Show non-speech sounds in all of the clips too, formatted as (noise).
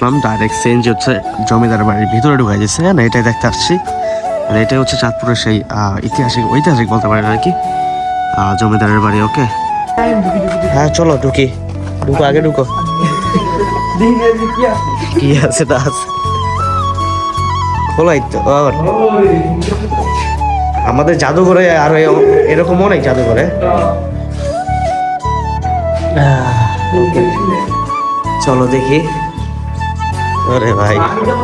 আসলাম direct change হচ্ছে জমিদার বাড়ির ভিতরে ঢুকাই দিচ্ছে না এটাই দেখতে আসছি। আর এটাই হচ্ছে চাঁদপুরের সেই ঐতিহাসিক ঐতিহাসিক বলতে পারেন আর কি। জমিদারের বাড়ি ওকে হ্যাঁ চলো, ঢুকি। ঢুকো, আগে ঢুকো। কি আছে, তা খোলাই তো আমাদের জাদুঘরে আর এরকম অনেক জাদুঘরে। চলো দেখি। আরে ভাই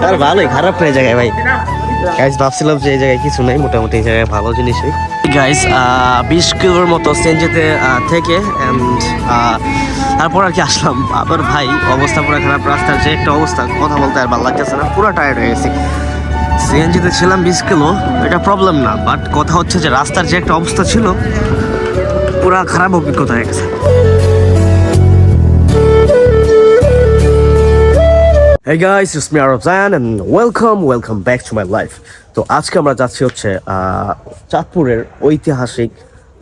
আর ভালোই খারাপ না জায়গায় ভাই। গাইস ভাবছিলাম যে এই জায়গায় কিছু নাই মোটামুটি এই জায়গায় ভালো জিনিসই। গাইস বিশ কিলোর মতো সেঞ্জেতে থেকে and, তারপর আর কি আসলাম। আবার ভাই অবস্থা পুরো খারাপ রাস্তার যে একটা অবস্থা কথা বলতে আর ভালো লাগতেছে না পুরো টায়ার্ড হয়ে গেছি। সিএনজিতে ছিলাম বিশ কিলো এটা প্রবলেম না বাট কথা হচ্ছে যে রাস্তার যে একটা অবস্থা ছিল পুরা খারাপ অভিজ্ঞতা হয়ে গেছে। Hey guys, it's me Arabzan and welcome, welcome back to my life. তো আজকে আমরা যাচ্ছি হচ্ছে চাঁদপুরের ঐতিহাসিক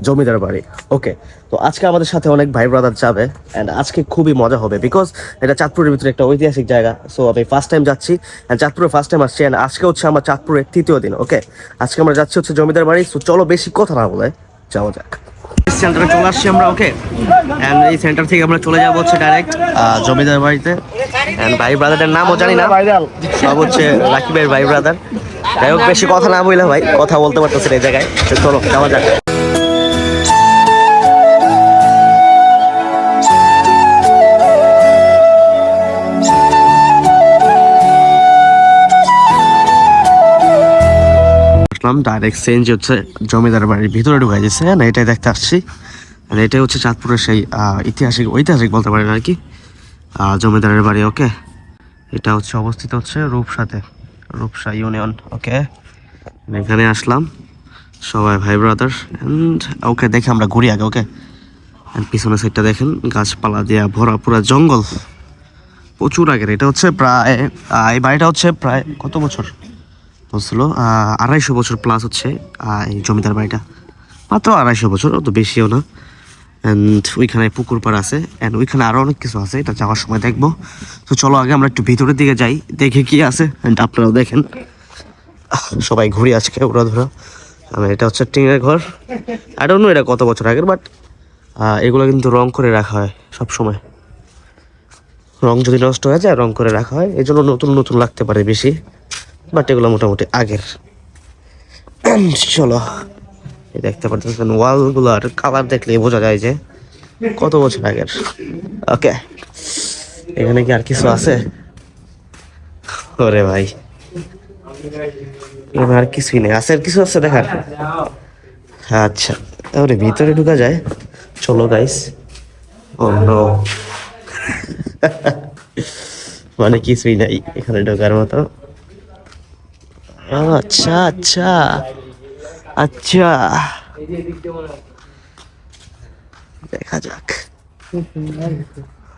জমিদার বাড়ি। ওকে তো আজকে আমাদের সাথে অনেক ভাই ব্রাদার যাবে অ্যান্ড আজকে খুবই মজা হবে বিকজ এটা চাঁদপুরের ভিতরে একটা ঐতিহাসিক জায়গা। সো আমি ফার্স্ট টাইম যাচ্ছি অ্যান্ড চাঁদপুরে ফার্স্ট টাইম আসছি অ্যান্ড আজকে হচ্ছে আমার চাঁদপুরের তৃতীয় দিন ওকে আজকে আমরা যাচ্ছি হচ্ছে জমিদার বাড়ি সো চলো বেশি কথা না বলে যাওয়া যাক। সেন্টারে চলে আসছি আমরা ওকে অ্যান্ড এই সেন্টার থেকে আমরা চলে যাব হচ্ছে ডাইরেক্ট জমিদার বাড়িতে। ভাই ব্রাদারের নামও জানি না। সব হচ্ছে রাকিবের ভাই ব্রাদার যাই হোক বেশি কথা না বললে ভাই কথা বলতে পারতেছি এই জায়গায়। চলো যাওয়া যাক। আসলাম ডাইরেক্ট চেঞ্জ হচ্ছে জমিদার বাড়ির ভিতরে ঢুকাই দিচ্ছে না এটাই দেখতে আসছি। আর এটাই হচ্ছে চাঁদপুরের সেই আহ, ঐতিহাসিক বলতে পারেন আর কি। জমিদারের বাড়ি, ওকে? এটা হচ্ছে অবস্থিত হচ্ছে রূপসাতে, রূপসা ইউনিয়ন, ওকে? এখানে আসলাম, সবাই ভাই ব্রাদার অ্যান্ড ওকে দেখে আমরা ঘুরি আগে, ওকে? অ্যান্ড পিছনের সাইডটা দেখেন, গাছপালা দিয়া ভরা পুরা জঙ্গল। প্রচুর আগের, এটা হচ্ছে প্রায় এই বাড়িটা হচ্ছে প্রায় কত বছর? বলছিল আড়াইশো বছর প্লাস হচ্ছে এই জমিদার বাড়িটা। মাত্র আড়াইশো বছর, অত বেশিও না। অ্যান্ড ওইখানে পুকুর পাড় আছে। অ্যান্ড ওইখানে আরও অনেক কিছু আছে, এটা যাওয়ার সময় দেখব। তো চলো আগে আমরা একটু ভিতরের দিকে যাই, দেখে কি আছে। অ্যান্ড আপনারাও দেখেন। সবাই ঘুরি আজকে ওরা ধরো। আমি এটা হচ্ছে টিনের ঘর। আর অন্য এটা কত বছর আগের বাট এগুলো কিন্তু রং করে রাখা হয় সব সময় রং যদি নষ্ট হয়ে যায়, রং করে রাখা হয়। এই জন্য নতুন নতুন লাগতে পারে বেশি। বাট এগুলো মোটামুটি আগের। (clears throat) চলো। দেখতে পারতেছেন ওয়ালগুলোর কালার দেখলে বোঝা যায় যে কত বছর আগের। ওকে এখানে কি আর কিছু আছে? ওরে ভাই। এখানে আর কিছুই নেই। আছে আর কিছু আছে দেখার? আচ্ছা তাহলে ভিতরে ঢুকা যায়। চলো গাইস ও নো মানে কিছুই নাই এখানে ঢোকার মতো। আচ্ছা আচ্ছা। আচ্ছা। দেখা যাক।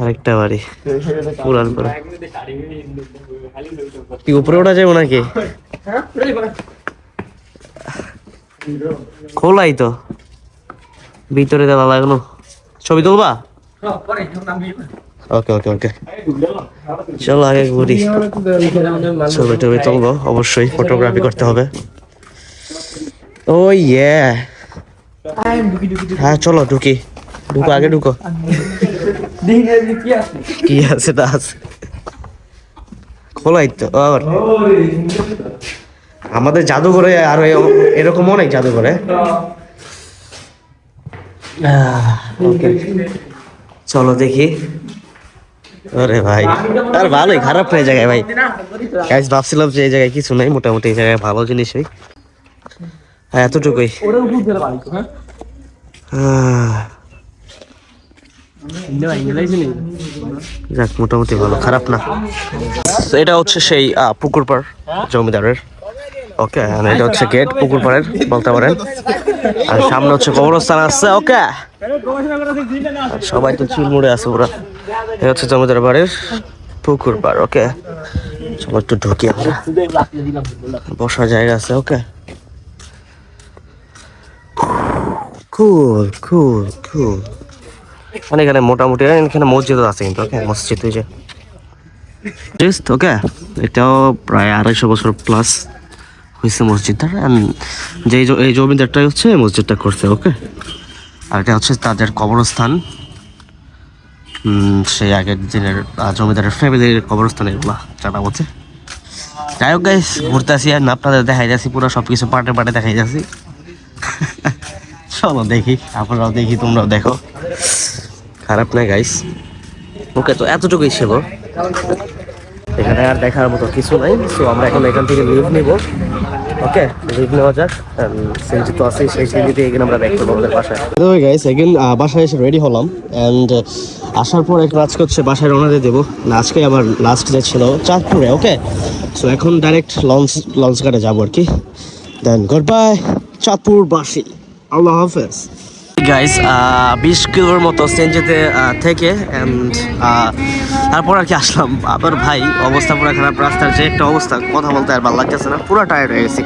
আরেকটা বাড়ি। পুরান কি, উপরে ওঠা যাব নাকি? খোলাই তো। ভিতরে দেওয়া লাগল ছবি তুলবা? ওকে ওকে ওকে। চলো আগে ঘুরি। ছবি টবি তুলবো, অবশ্যই ফটোগ্রাফি করতে হবে। ও ইয়ে হ্যাঁ চলো ঢুকি। ঢুকো আগে ঢুকো। কি আছে তা আছে। খোলাই তো আমাদের জাদুঘরে আর এরকম অনেক জাদুঘরে. চলো দেখি। আরে ভাই আর ভালোই খারাপ এই জায়গায় ভাই। ভাবছিলাম যে এই জায়গায় কিছু নাই মোটামুটি এই জায়গায় ভালো জিনিসই। হ্যাঁ এতটুকুই। আহ, যাক মোটামুটি ভালো খারাপ না। তো এটা হচ্ছে সেই পুকুর পাড় জমিদারের। ওকে এটা হচ্ছে গেট পুকুর পাড়ের বলতে পারেন। আর সামনে হচ্ছে কবরস্থান আছে ওকে। সবাই তো চুলমুড়ে আছে পুরা। এটা হচ্ছে জমিদার বাড়ির পুকুর পাড় ওকে। সবাই একটু ঢুকি আমরা। বসার জায়গা আছে ওকে। কুল কুল কুল মানে এখানে মোটামুটি এখানে মসজিদ আছে কিন্তু ওকে মসজিদ ওই জাস্ট ওকে এটাও প্রায় আড়াইশো বছর প্লাস হয়েছে মসজিদটার অ্যান্ড যে এই জমিদারটাই হচ্ছে মসজিদটা করছে ওকে আর এটা হচ্ছে তাদের কবরস্থান। সেই আগের দিনের জমিদারের ফ্যামিলির কবরস্থান এগুলা জানা বলছে যাই হোক গাইস ঘুরতে আসি, আর আপনাদের দেখাই যাচ্ছি, পুরো সব কিছু পাটে পাটে দেখাই যাচ্ছি। চলো দেখি, আপনারাও দেখি, তোমরাও দেখো। খারাপ না গাইস ওকে, তো এতটুকুই ছিল। এখানে আর দেখার মতো কিছু নাই সো আমরা এখন এখান থেকে লিভ নিব। ওকে লিভ নেওয়া যাক। সেঞ্চি তো আছে সেই সেঞ্চিতে এখানে আমরা ব্যাক করব আমাদের বাসায়। গাইস এগেন বাসায় এসে রেডি হলাম অ্যান্ড আসার পর এখন আজকে হচ্ছে বাসায় রওনা দিয়ে দেবো। আজকে আবার লাস্ট ডে ছিল চাঁদপুরে ওকে সো এখন ডাইরেক্ট লঞ্চ লঞ্চ ঘাটে যাব আর কি। দেন গুড বাই চাঁদপুর বাসি আল্লাহ হাফেজ। গাইস বিশ কিলোর মতো সেঞ্জিতে থেকে অ্যান্ড তারপর আর কি আসলাম। আবার ভাই, অবস্থা পুরো খারাপ, রাস্তার যে একটা অবস্থা, কথা বলতে আর ভালো লাগতেছে না, পুরো টায়ার্ড হয়ে গেছি।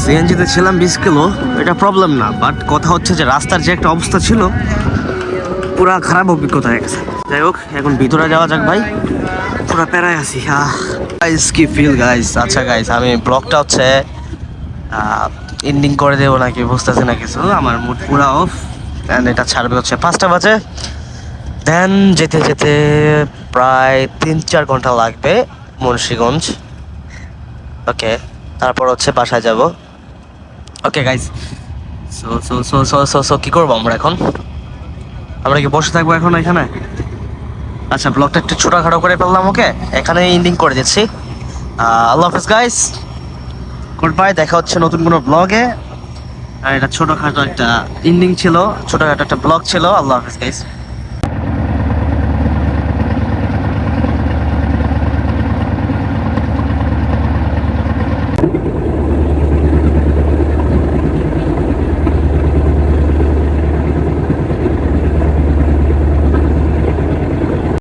সিএনজিতে ছিলাম বিশ কিলো, এটা প্রবলেম না বাট কথা হচ্ছে যে রাস্তার যে একটা অবস্থা ছিল, পুরা খারাপ অভিজ্ঞতা হয়ে গেছে। যাই হোক, এখন ভিতরে যাওয়া যাক ভাই। পুরো প্যারায় আছি গাইস কি ফিল গাইস আচ্ছা গাইস আমি ব্লগটা হচ্ছে এন্ডিং করে দেবো নাকি, বুঝতেছি না কিছু। আমার মুড পুরা অফ অ্যান্ড এটা ছাড়বে হচ্ছে পাঁচটা বাজে। দেন যেতে যেতে প্রায় তিন চার ঘণ্টা লাগবে মুন্সিগঞ্জ। ওকে তারপর হচ্ছে বাসায় যাব। Okay guys so so so so so so কী করব আমরা এখন? আমরা কি বসে থাকব এখন এখানে? আচ্ছা ব্লগটা একটু ছোটোখাটো করে ফেললাম ওকে এখানে ইন্ডিং করে দিচ্ছি। আল্লাহ হাফিজ গাইস গুড বাই দেখা হচ্ছে নতুন কোনো ব্লগে আর এটা ছোটোখাটো একটা ইন্ডিং ছিল, ছোটোখাটো একটা ব্লগ ছিল। আল্লাহ হাফিজ গাইস